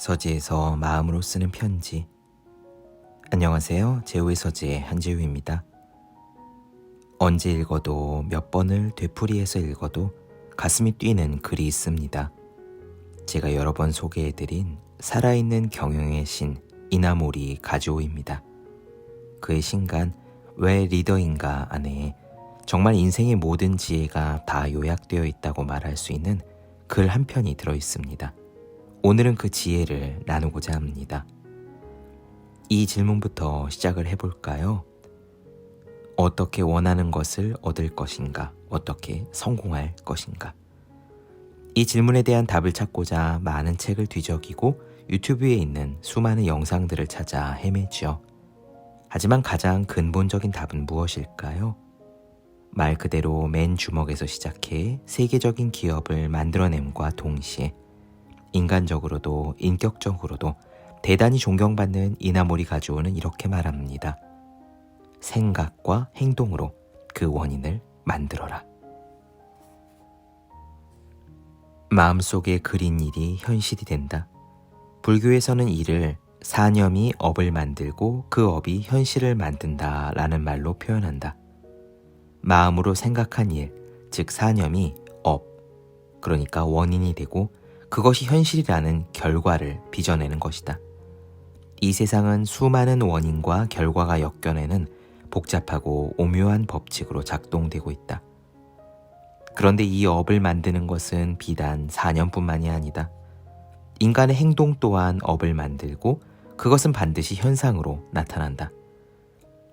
서지에서 마음으로 쓰는 편지. 안녕하세요. 제우의 서지의 한재우입니다. 언제 읽어도 몇 번을 되풀이해서 읽어도 가슴이 뛰는 글이 있습니다. 제가 여러 번 소개해드린 살아있는 경영의 신 이나모리 가조입니다. 그의 신간 왜 리더인가 안에 정말 인생의 모든 지혜가 다 요약되어 있다고 말할 수 있는 글 한 편이 들어 있습니다. 오늘은 그 지혜를 나누고자 합니다. 이 질문부터 시작을 해볼까요? 어떻게 원하는 것을 얻을 것인가? 어떻게 성공할 것인가? 이 질문에 대한 답을 찾고자 많은 책을 뒤적이고 유튜브에 있는 수많은 영상들을 찾아 헤매죠. 하지만 가장 근본적인 답은 무엇일까요? 말 그대로 맨 주먹에서 시작해 세계적인 기업을 만들어냄과 동시에 인간적으로도 인격적으로도 대단히 존경받는 이나모리 가조는 이렇게 말합니다. 생각과 행동으로 그 원인을 만들어라. 마음속에 그린 일이 현실이 된다. 불교에서는 이를 사념이 업을 만들고 그 업이 현실을 만든다 라는 말로 표현한다. 마음으로 생각한 일, 즉 사념이 업, 그러니까 원인이 되고 그것이 현실이라는 결과를 빚어내는 것이다. 이 세상은 수많은 원인과 결과가 엮여내는 복잡하고 오묘한 법칙으로 작동되고 있다. 그런데 이 업을 만드는 것은 비단 사념뿐만이 아니다. 인간의 행동 또한 업을 만들고 그것은 반드시 현상으로 나타난다.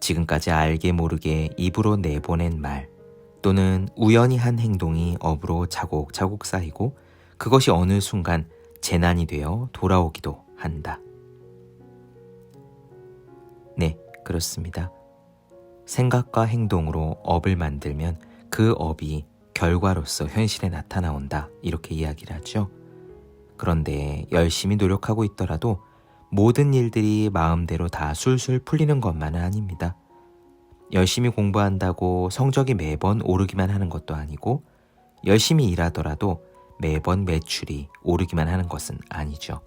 지금까지 알게 모르게 입으로 내보낸 말 또는 우연히 한 행동이 업으로 차곡차곡 쌓이고 그것이 어느 순간 재난이 되어 돌아오기도 한다. 네, 그렇습니다. 생각과 행동으로 업을 만들면 그 업이 결과로서 현실에 나타나온다. 이렇게 이야기를 하죠. 그런데 열심히 노력하고 있더라도 모든 일들이 마음대로 다 술술 풀리는 것만은 아닙니다. 열심히 공부한다고 성적이 매번 오르기만 하는 것도 아니고 열심히 일하더라도 매번 매출이 오르기만 하는 것은 아니죠.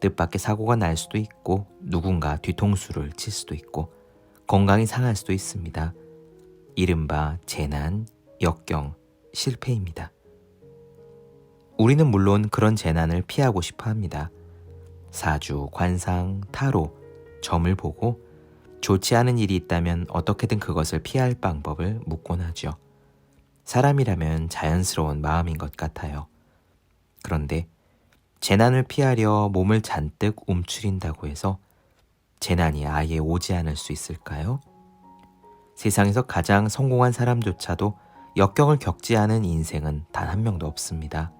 뜻밖의 사고가 날 수도 있고 누군가 뒤통수를 칠 수도 있고 건강이 상할 수도 있습니다. 이른바 재난, 역경, 실패입니다. 우리는 물론 그런 재난을 피하고 싶어 합니다. 사주, 관상, 타로, 점을 보고 좋지 않은 일이 있다면 어떻게든 그것을 피할 방법을 묻곤 하죠. 사람이라면 자연스러운 마음인 것 같아요. 그런데 재난을 피하려 몸을 잔뜩 움츠린다고 해서 재난이 아예 오지 않을 수 있을까요? 세상에서 가장 성공한 사람조차도 역경을 겪지 않은 인생은 단 한 명도 없습니다.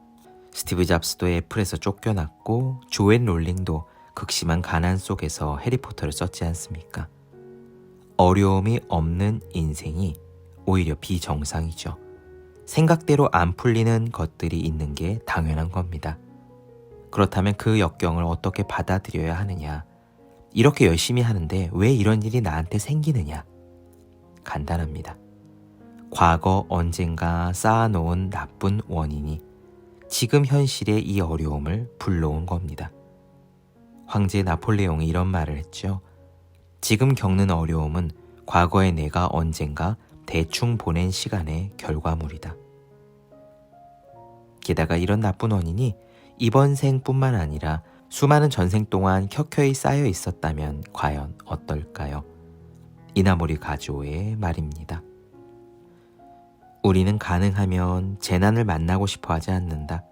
스티브 잡스도 애플에서 쫓겨났고 조앤 롤링도 극심한 가난 속에서 해리포터를 썼지 않습니까? 어려움이 없는 인생이 오히려 비정상이죠. 생각대로 안 풀리는 것들이 있는 게 당연한 겁니다. 그렇다면 그 역경을 어떻게 받아들여야 하느냐? 이렇게 열심히 하는데 왜 이런 일이 나한테 생기느냐? 간단합니다. 과거 언젠가 쌓아놓은 나쁜 원인이 지금 현실의 이 어려움을 불러온 겁니다. 황제 나폴레옹이 이런 말을 했죠. 지금 겪는 어려움은 과거의 내가 언젠가 대충 보낸 시간의 결과물이다. 게다가 이런 나쁜 원인이 이번 생뿐만 아니라 수많은 전생 동안 켜켜이 쌓여 있었다면 과연 어떨까요? 이나모리 가조의 말입니다. 우리는 가능하면 재난을 만나고 싶어 하지 않는다.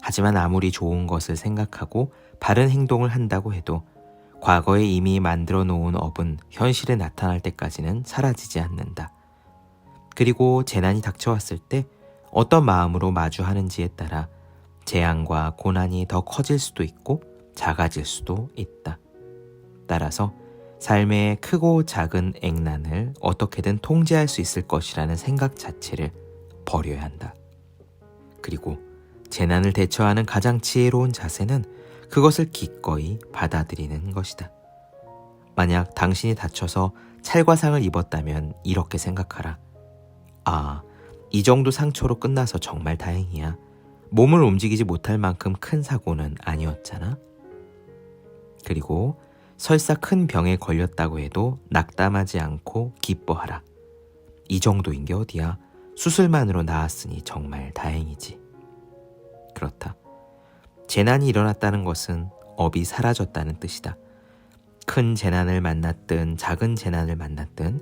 하지만 아무리 좋은 것을 생각하고 바른 행동을 한다고 해도 과거에 이미 만들어 놓은 업은 현실에 나타날 때까지는 사라지지 않는다. 그리고 재난이 닥쳐왔을 때 어떤 마음으로 마주하는지에 따라 재앙과 고난이 더 커질 수도 있고 작아질 수도 있다. 따라서 삶의 크고 작은 액난을 어떻게든 통제할 수 있을 것이라는 생각 자체를 버려야 한다. 그리고 재난을 대처하는 가장 지혜로운 자세는 그것을 기꺼이 받아들이는 것이다. 만약 당신이 다쳐서 찰과상을 입었다면 이렇게 생각하라. 아, 이 정도 상처로 끝나서 정말 다행이야. 몸을 움직이지 못할 만큼 큰 사고는 아니었잖아. 그리고 설사 큰 병에 걸렸다고 해도 낙담하지 않고 기뻐하라. 이 정도인 게 어디야? 수술만으로 나았으니 정말 다행이지. 그렇다. 재난이 일어났다는 것은 업이 사라졌다는 뜻이다. 큰 재난을 만났든 작은 재난을 만났든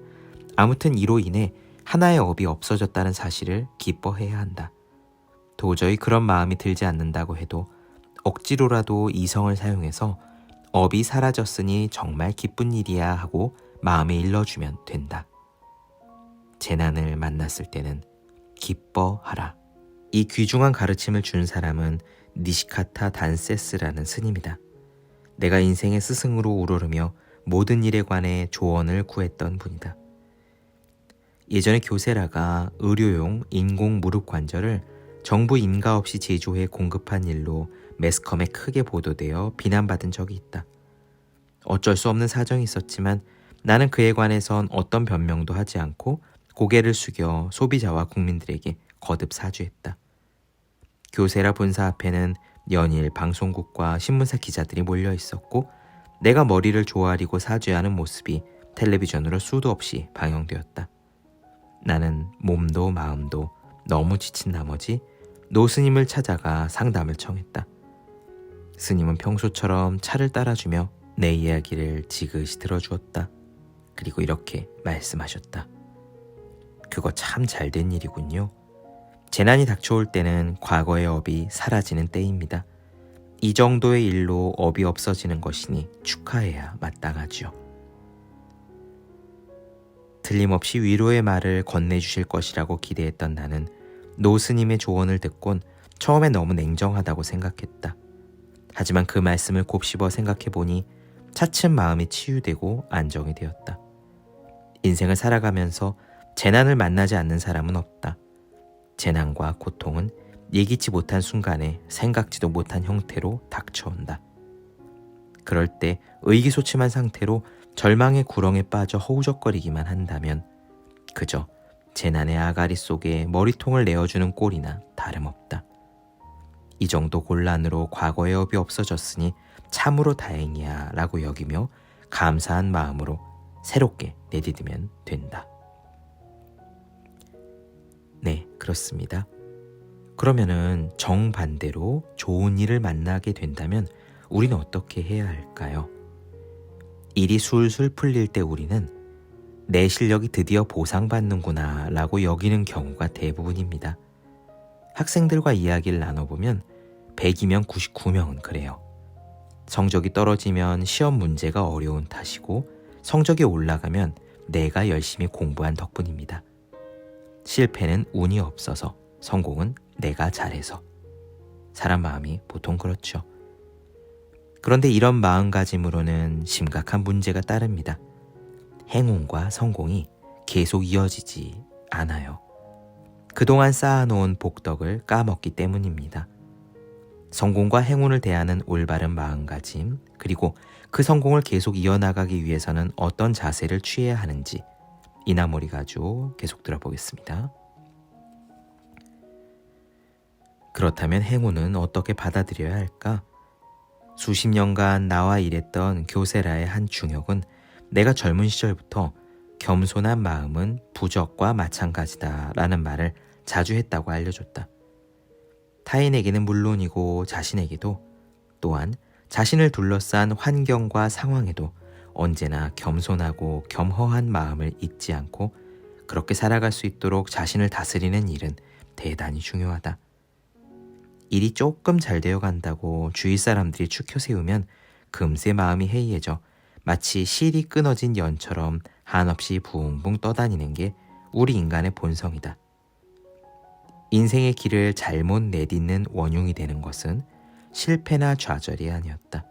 아무튼 이로 인해 하나의 업이 없어졌다는 사실을 기뻐해야 한다. 도저히 그런 마음이 들지 않는다고 해도 억지로라도 이성을 사용해서 업이 사라졌으니 정말 기쁜 일이야 하고 마음에 일러주면 된다. 재난을 만났을 때는 기뻐하라. 이 귀중한 가르침을 준 사람은 니시카타 단세스라는 스님이다. 내가 인생의 스승으로 우러르며 모든 일에 관해 조언을 구했던 분이다. 예전에 교세라가 의료용 인공 무릎 관절을 정부 인가 없이 제조해 공급한 일로 매스컴에 크게 보도되어 비난받은 적이 있다. 어쩔 수 없는 사정이 있었지만 나는 그에 관해선 어떤 변명도 하지 않고 고개를 숙여 소비자와 국민들에게 거듭 사주했다. 교세라 본사 앞에는 연일 방송국과 신문사 기자들이 몰려 있었고 내가 머리를 조아리고 사죄하는 모습이 텔레비전으로 수도 없이 방영되었다. 나는 몸도 마음도 너무 지친 나머지 노 스님을 찾아가 상담을 청했다. 스님은 평소처럼 차를 따라주며 내 이야기를 지그시 들어주었다. 그리고 이렇게 말씀하셨다. 그거 참 잘 된 일이군요. 재난이 닥쳐올 때는 과거의 업이 사라지는 때입니다. 이 정도의 일로 업이 없어지는 것이니 축하해야 마땅하지요. 틀림없이 위로의 말을 건네주실 것이라고 기대했던 나는 노 스님의 조언을 듣곤 처음에 너무 냉정하다고 생각했다. 하지만 그 말씀을 곱씹어 생각해 보니 차츰 마음이 치유되고 안정이 되었다. 인생을 살아가면서 재난을 만나지 않는 사람은 없다. 재난과 고통은 예기치 못한 순간에 생각지도 못한 형태로 닥쳐온다. 그럴 때 의기소침한 상태로 절망의 구렁에 빠져 허우적거리기만 한다면 그저 재난의 아가리 속에 머리통을 내어주는 꼴이나 다름없다. 이 정도 곤란으로 과거의 업이 없어졌으니 참으로 다행이야 라고 여기며 감사한 마음으로 새롭게 내디디면 된다. 네, 그렇습니다. 그러면은 정반대로 좋은 일을 만나게 된다면 우리는 어떻게 해야 할까요? 일이 술술 풀릴 때 우리는 내 실력이 드디어 보상받는구나 라고 여기는 경우가 대부분입니다. 학생들과 이야기를 나눠보면 100이면 99명은 그래요. 성적이 떨어지면 시험 문제가 어려운 탓이고 성적이 올라가면 내가 열심히 공부한 덕분입니다. 실패는 운이 없어서 성공은 내가 잘해서. 사람 마음이 보통 그렇죠. 그런데 이런 마음가짐으로는 심각한 문제가 따릅니다. 행운과 성공이 계속 이어지지 않아요. 그동안 쌓아놓은 복덕을 까먹기 때문입니다. 성공과 행운을 대하는 올바른 마음가짐, 그리고 그 성공을 계속 이어나가기 위해서는 어떤 자세를 취해야 하는지 이나모리 가지고 계속 들어보겠습니다. 그렇다면 행운은 어떻게 받아들여야 할까? 수십 년간 나와 일했던 교세라의 한 중역은 내가 젊은 시절부터 겸손한 마음은 부적과 마찬가지다 라는 말을 자주 했다고 알려줬다. 타인에게는 물론이고 자신에게도 또한 자신을 둘러싼 환경과 상황에도 언제나 겸손하고 겸허한 마음을 잊지 않고 그렇게 살아갈 수 있도록 자신을 다스리는 일은 대단히 중요하다. 일이 조금 잘 되어 간다고 주위 사람들이 추켜 세우면 금세 마음이 해이해져 마치 실이 끊어진 연처럼 한없이 붕붕 떠다니는 게 우리 인간의 본성이다. 인생의 길을 잘못 내딛는 원흉이 되는 것은 실패나 좌절이 아니었다.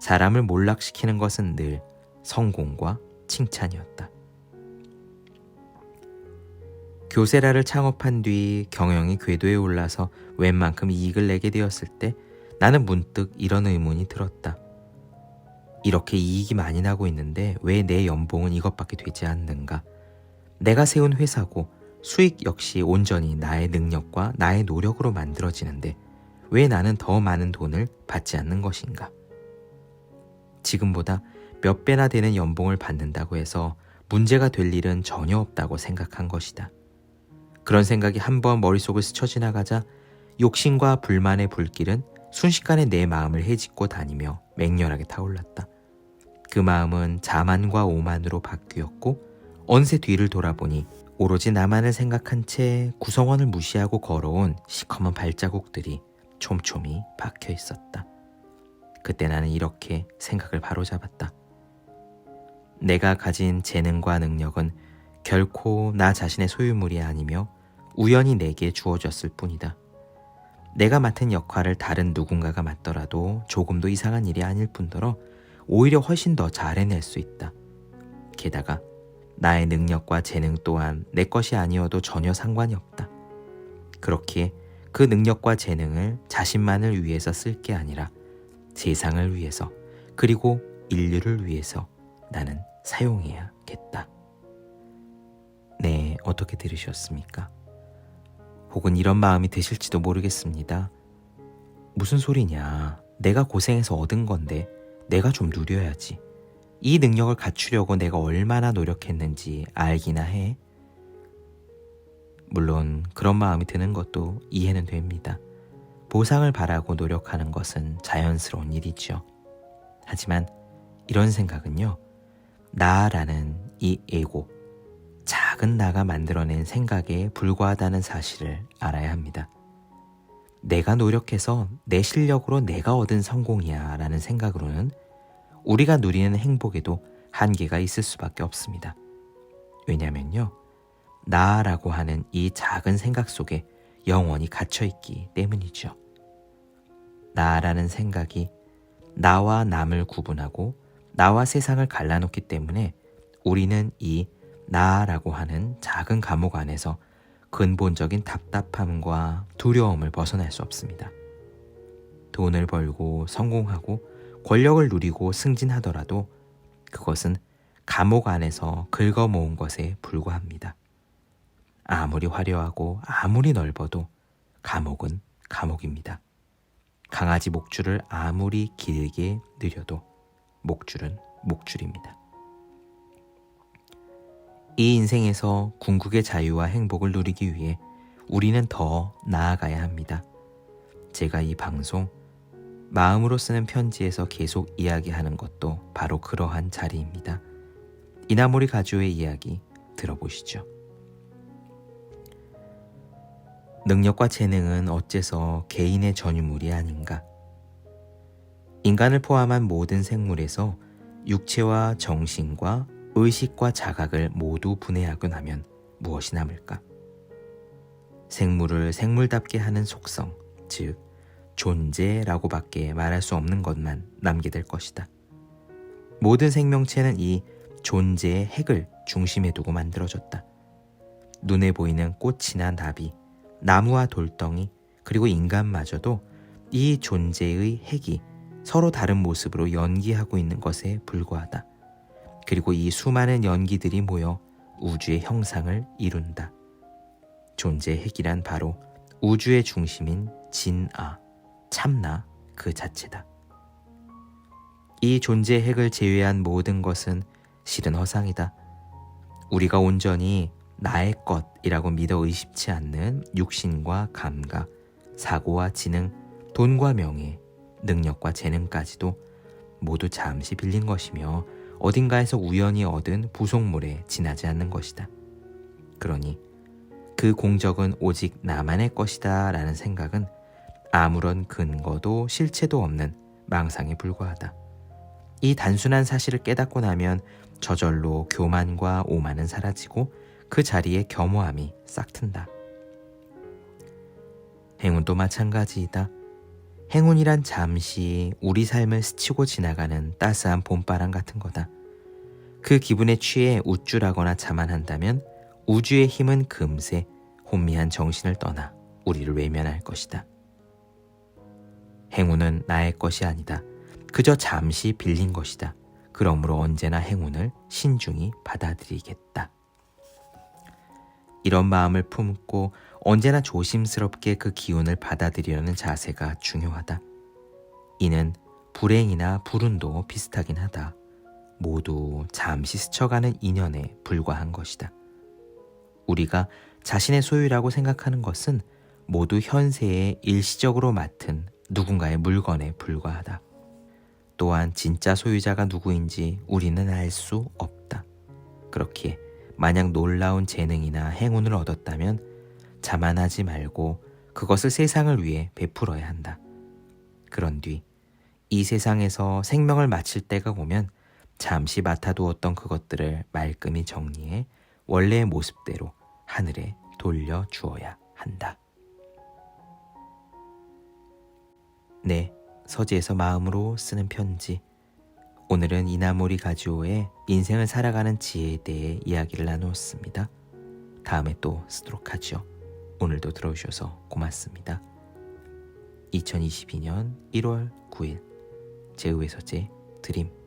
사람을 몰락시키는 것은 늘 성공과 칭찬이었다. 교세라를 창업한 뒤 경영이 궤도에 올라서 웬만큼 이익을 내게 되었을 때 나는 문득 이런 의문이 들었다. 이렇게 이익이 많이 나고 있는데 왜 내 연봉은 이것밖에 되지 않는가? 내가 세운 회사고 수익 역시 온전히 나의 능력과 나의 노력으로 만들어지는데 왜 나는 더 많은 돈을 받지 않는 것인가? 지금보다 몇 배나 되는 연봉을 받는다고 해서 문제가 될 일은 전혀 없다고 생각한 것이다. 그런 생각이 한번 머릿속을 스쳐 지나가자 욕심과 불만의 불길은 순식간에 내 마음을 헤집고 다니며 맹렬하게 타올랐다. 그 마음은 자만과 오만으로 바뀌었고 언세 뒤를 돌아보니 오로지 나만을 생각한 채 구성원을 무시하고 걸어온 시커먼 발자국들이 촘촘히 박혀 있었다. 그때 나는 이렇게 생각을 바로잡았다. 내가 가진 재능과 능력은 결코 나 자신의 소유물이 아니며 우연히 내게 주어졌을 뿐이다. 내가 맡은 역할을 다른 누군가가 맡더라도 조금도 이상한 일이 아닐 뿐더러 오히려 훨씬 더 잘 해낼 수 있다. 게다가 나의 능력과 재능 또한 내 것이 아니어도 전혀 상관이 없다. 그렇기에 그 능력과 재능을 자신만을 위해서 쓸 게 아니라 세상을 위해서 그리고 인류를 위해서 나는 사용해야겠다. 네, 어떻게 들으셨습니까? 혹은 이런 마음이 드실지도 모르겠습니다. 무슨 소리냐. 내가 고생해서 얻은 건데 내가 좀 누려야지. 이 능력을 갖추려고 내가 얼마나 노력했는지 알기나 해. 물론 그런 마음이 드는 것도 이해는 됩니다. 보상을 바라고 노력하는 것은 자연스러운 일이죠. 하지만 이런 생각은요, 나라는 이 에고, 작은 나가 만들어낸 생각에 불과하다는 사실을 알아야 합니다. 내가 노력해서 내 실력으로 내가 얻은 성공이야 라는 생각으로는 우리가 누리는 행복에도 한계가 있을 수밖에 없습니다. 왜냐면요. 나라고 하는 이 작은 생각 속에 영원히 갇혀 있기 때문이죠. 나라는 생각이 나와 남을 구분하고 나와 세상을 갈라놓기 때문에 우리는 이 나라고 하는 작은 감옥 안에서 근본적인 답답함과 두려움을 벗어날 수 없습니다. 돈을 벌고 성공하고 권력을 누리고 승진하더라도 그것은 감옥 안에서 긁어 모은 것에 불과합니다. 아무리 화려하고 아무리 넓어도 감옥은 감옥입니다. 강아지 목줄을 아무리 길게 느려도 목줄은 목줄입니다. 이 인생에서 궁극의 자유와 행복을 누리기 위해 우리는 더 나아가야 합니다. 제가 이 방송 마음으로 쓰는 편지에서 계속 이야기하는 것도 바로 그러한 자리입니다. 이나모리 가주의 이야기 들어보시죠. 능력과 재능은 어째서 개인의 전유물이 아닌가? 인간을 포함한 모든 생물에서 육체와 정신과 의식과 자각을 모두 분해하고 나면 무엇이 남을까? 생물을 생물답게 하는 속성, 즉, 존재라고밖에 말할 수 없는 것만 남게 될 것이다. 모든 생명체는 이 존재의 핵을 중심에 두고 만들어졌다. 눈에 보이는 꽃이나 나비, 나무와 돌덩이, 그리고 인간마저도 이 존재의 핵이 서로 다른 모습으로 연기하고 있는 것에 불과하다. 그리고 이 수많은 연기들이 모여 우주의 형상을 이룬다. 존재의 핵이란 바로 우주의 중심인 진아, 참나 그 자체다. 이 존재의 핵을 제외한 모든 것은 실은 허상이다. 우리가 온전히 나의 것이라고 믿어 의심치 않는 육신과 감각, 사고와 지능, 돈과 명예, 능력과 재능까지도 모두 잠시 빌린 것이며 어딘가에서 우연히 얻은 부속물에 지나지 않는 것이다. 그러니 그 공적은 오직 나만의 것이다 라는 생각은 아무런 근거도 실체도 없는 망상에 불과하다. 이 단순한 사실을 깨닫고 나면 저절로 교만과 오만은 사라지고 그 자리에 겸허함이 싹 튼다. 행운도 마찬가지이다. 행운이란 잠시 우리 삶을 스치고 지나가는 따스한 봄바람 같은 거다. 그 기분에 취해 우쭐하거나 자만한다면 우주의 힘은 금세 혼미한 정신을 떠나 우리를 외면할 것이다. 행운은 나의 것이 아니다. 그저 잠시 빌린 것이다. 그러므로 언제나 행운을 신중히 받아들이겠다. 이런 마음을 품고 언제나 조심스럽게 그 기운을 받아들이려는 자세가 중요하다. 이는 불행이나 불운도 비슷하긴 하다. 모두 잠시 스쳐가는 인연에 불과한 것이다. 우리가 자신의 소유라고 생각하는 것은 모두 현세에 일시적으로 맡은 누군가의 물건에 불과하다. 또한 진짜 소유자가 누구인지 우리는 알 수 없다. 그렇기에 만약 놀라운 재능이나 행운을 얻었다면 자만하지 말고 그것을 세상을 위해 베풀어야 한다. 그런 뒤 이 세상에서 생명을 마칠 때가 오면 잠시 맡아두었던 그것들을 말끔히 정리해 원래의 모습대로 하늘에 돌려 주어야 한다. 네, 서지에서 마음으로 쓰는 편지. 오늘은 이나모리 가지오의 인생을 살아가는 지혜에 대해 이야기를 나누었습니다. 다음에 또 쓰도록 하죠. 오늘도 들어주셔서 고맙습니다. 2022년 1월 9일 제우의 서재 드림